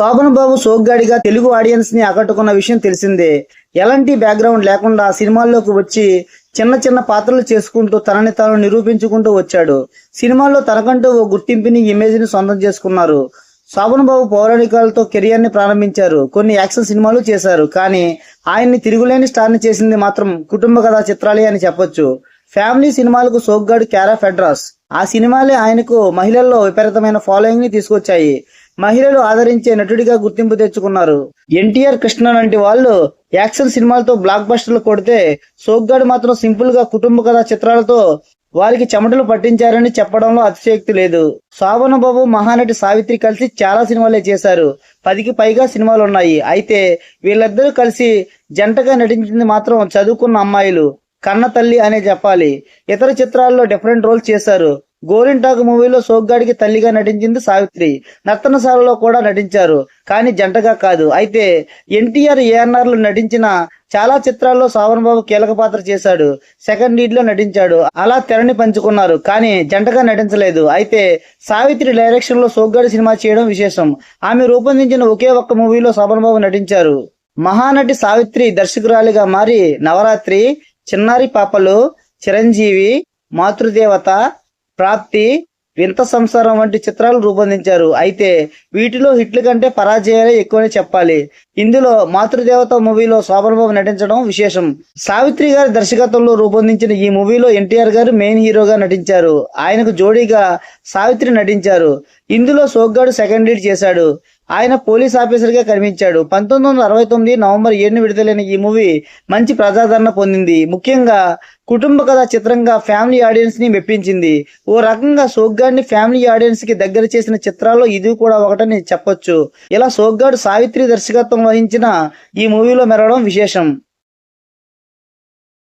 శోభన్ బాబు సోగ్గాడిగా తెలుగు ఆడియన్స్ని ఆకట్టుకున్న విషయం తెలిసిందే. ఎలాంటి బ్యాక్గ్రౌండ్ లేకుండా సినిమాల్లోకి వచ్చి చిన్న చిన్న పాత్రలు చేసుకుంటూ తనని తాను నిరూపించుకుంటూ వచ్చాడు. సినిమాల్లో తనకంటూ ఓ గుర్తింపుని ఇమేజ్ని సొంతం చేసుకున్నారు. శోభన్ బాబు పౌరాణికాలతో కెరియర్ని ప్రారంభించారు. కొన్ని యాక్షన్ సినిమాలు చేశారు. కానీ ఆయన్ని తిరుగులేని స్టార్ని చేసింది మాత్రం కుటుంబ కథా చిత్రాలే అని చెప్పొచ్చు. ఫ్యామిలీ సినిమాలకు సోగ్గాడు క్యారా ఫెడ్రాస్. ఆ సినిమాలే ఆయనకు మహిళల్లో విపరీతమైన ఫాలోయింగ్ని తీసుకొచ్చాయి. మహిళలు ఆదరించే నటుడిగా గుర్తింపు తెచ్చుకున్నారు. ఎన్టీఆర్ కృష్ణ లాంటి వాళ్ళు యాక్షన్ సినిమాలతో బ్లాక్ బస్టర్లు కొడితే సోగ్గాడు మాత్రం సింపుల్గా కుటుంబ కథా చిత్రాలతో వారికి చెమటలు పట్టించారని చెప్పడంలో అతిశయోక్తి లేదు. శోభన బాబు మహానటి సావిత్రి కలిసి చాలా సినిమాలే చేశారు. పదికి పైగా సినిమాలు ఉన్నాయి. అయితే వీళ్ళిద్దరూ కలిసి జంటగా నటించింది మాత్రం చదువుకున్న అమ్మాయిలు కన్న తల్లి అనే చెప్పాలి. ఇతర చిత్రాల్లో డిఫరెంట్ రోల్స్ చేశారు. గోరింటాకు మూవీలో సోగ్గాడికి తల్లిగా నటించింది సావిత్రి. నర్తనశాలలో కూడా నటించారు కానీ జంటగా కాదు. అయితే ఎన్టీఆర్ ఏఎన్ఆర్లో నటించిన చాలా చిత్రాల్లో సావన్ బాబు కీలక పాత్ర చేశాడు. సెకండ్ లీడ్లో నటించాడు. అలా తెరని పంచుకున్నారు కానీ జంటగా నటించలేదు. అయితే సావిత్రి డైరెక్షన్లో సోగ్గాడి సినిమా చేయడం విశేషం. ఆమె రూపొందించిన ఒకే ఒక్క మూవీలో సావన్ బాబు నటించారు. మహానటి సావిత్రి దర్శకురాలిగా మారి నవరాత్రి చిన్నారి పాపలు చిరంజీవి మాతృదేవత ప్రాప్తి వింత సంసారం వంటి చిత్రాలు రూపొందించారు. అయితే వీటిలో హిట్ల కంటే పరాజయాలే ఎక్కువని చెప్పాలి. ఇందులో మాతృదేవత మూవీలో శోభనబాబు నటించడం విశేషం. సావిత్రి గారి దర్శకత్వంలో రూపొందించిన ఈ మూవీలో ఎన్టీఆర్ గారు మెయిన్ హీరోగా నటించారు. ఆయనకు జోడీగా సావిత్రి నటించారు. ఇందులో సోగ్గాడు సెకండ్ లీడ్ చేశాడు. ఆయన పోలీస్ ఆఫీసర్గా కనిపించాడు. పంతొమ్మిది వందల అరవై తొమ్మిది నవంబర్ ఏడుని విడుదలైన ఈ మూవీ మంచి ప్రజాదరణ పొందింది. ముఖ్యంగా కుటుంబ కథ చిత్రంగా ఫ్యామిలీ ఆడియన్స్ని మెప్పించింది. ఓ రకంగా సోగ్గాడిని ఫ్యామిలీ ఆడియన్స్కి దగ్గర చేసిన చిత్రాల్లో ఇది కూడా ఒకటి మాటని చెప్పొచ్చు. ఇలా సోగ్గాడు సావిత్రి దర్శకత్వం వహించిన ఈ మూవీలో మెరవడం విశేషం.